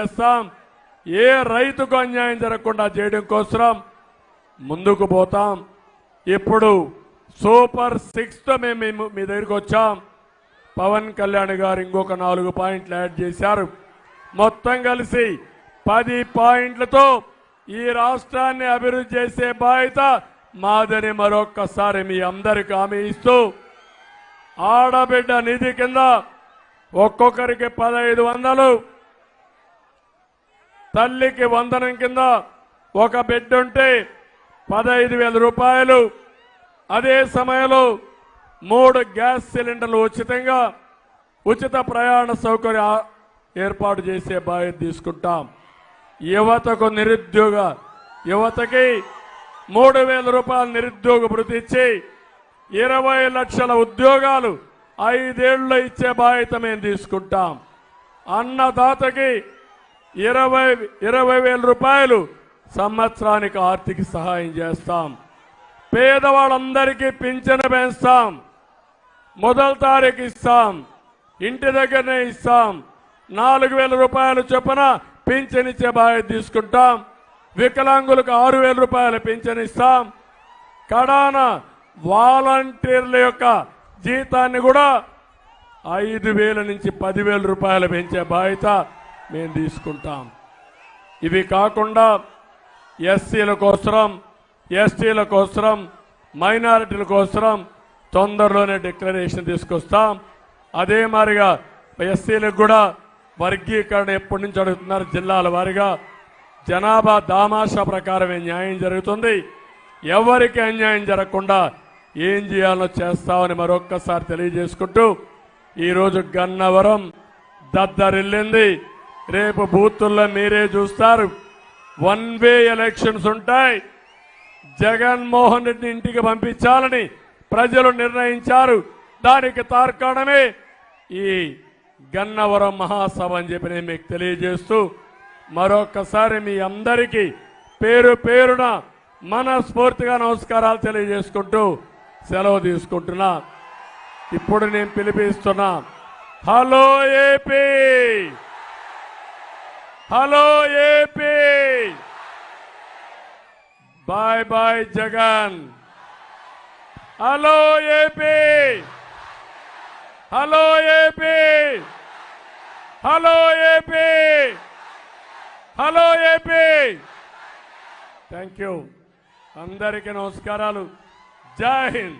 చేస్తాం. ఏ రైతుకు అన్యాయం జరగకుండా చేయడం కోసం ముందుకు పోతాం. ఇప్పుడు సూపర్ సిక్స్తో మేము మీ- మీ దగ్గరికి వచ్చాం. పవన్ కళ్యాణ్ గారు ఇంకొక నాలుగు పాయింట్లు యాడ్ చేశారు. మొత్తం కలిసి పది పాయింట్లతో ఈ రాష్ట్రాన్ని అభివృద్ధి చేసే బాధ్యత మాదని మరొక్కసారి మీ అందరికి హామీ ఇస్తూ ఆడబిడ్డ నిధి కింద ఒక్కొక్కరికి పదహైదు వందలు తల్లికి వందనం కింద ఒక బిడ్డ ఉంటే పదహైదు వేల రూపాయలు. అదే సమయంలో మూడు గ్యాస్ సిలిండర్లు ఉచితంగా ఉచిత ప్రయాణ సౌకర్య ఏర్పాటు చేసే బాధ్యత తీసుకుంటాం. యువతకు నిరుద్యోగ యువతకి మూడు వేల రూపాయల నిరుద్యోగ భృతి ఇచ్చి ఇరవై లక్షల ఉద్యోగాలు ఐదేళ్ళు ఇచ్చే బాధ్యత మేము తీసుకుంటాం. అన్నదాతకి ఇరవై ఇరవై వేల రూపాయలు సంవత్సరానికి ఆర్థిక సహాయం చేస్తాం. పేదవాళ్ళందరికీ పింఛను పెంచుతాం. మొదటి తారీఖు ఇస్తాం. ఇంటి దగ్గరనే ఇస్తాం. నాలుగు వేల రూపాయలు చొప్పున పింఛన్ ఇచ్చే బాధ్యత తీసుకుంటాం. వికలాంగులకు ఆరు వేల రూపాయలు పింఛన్ ఇస్తాం. కడాన వాలంటీర్ల యొక్క జీతాన్ని కూడా ఐదు వేల నుంచి పదివేల రూపాయలు పెంచే బాధ్యత మేము తీసుకుంటాం. ఇవి కాకుండా ఎస్సీల కోసరం ఎస్టీల కోసరం మైనారిటీల కోసరం తొందరలోనే డిక్లరేషన్ తీసుకొస్తాం. అదే మాదిరిగా ఎస్సీలకు కూడా వర్గీకరణ ఎప్పటి నుంచి అడుగుతున్నారు జిల్లాల వారీగా జనాభా దామాషా ప్రకారమే న్యాయం జరుగుతుంది. ఎవరికి అన్యాయం జరగకుండా ఏం చేయాలో చేస్తామని మరొక్కసారి తెలియజేసుకుంటూ ఈరోజు గన్నవరం దద్దరిల్లింది. రేపు బూతుల్లో మీరే చూస్తారు. వన్ వే ఎలక్షన్స్ ఉంటాయి. జగన్మోహన్ రెడ్డి ఇంటికి పంపించాలని ప్రజలు నిర్ణయించారు. దానికి తార్కాణమే ఈ గన్నవరం మహాసభ అని చెప్పి నేను మీకు తెలియజేస్తూ మరొకసారి మీ అందరికీ పేరు పేరున మనస్ఫూర్తిగా నమస్కారాలు తెలియజేసుకుంటూ సెలవు తీసుకుంటున్నా. ఇప్పుడు నేను పిలిపిస్తున్నా. Hello AP hello AP bye bye Jagan hello AP hello AP hello AP hello AP thank you అందరికీ నమస్కారాలు. జై హింద్.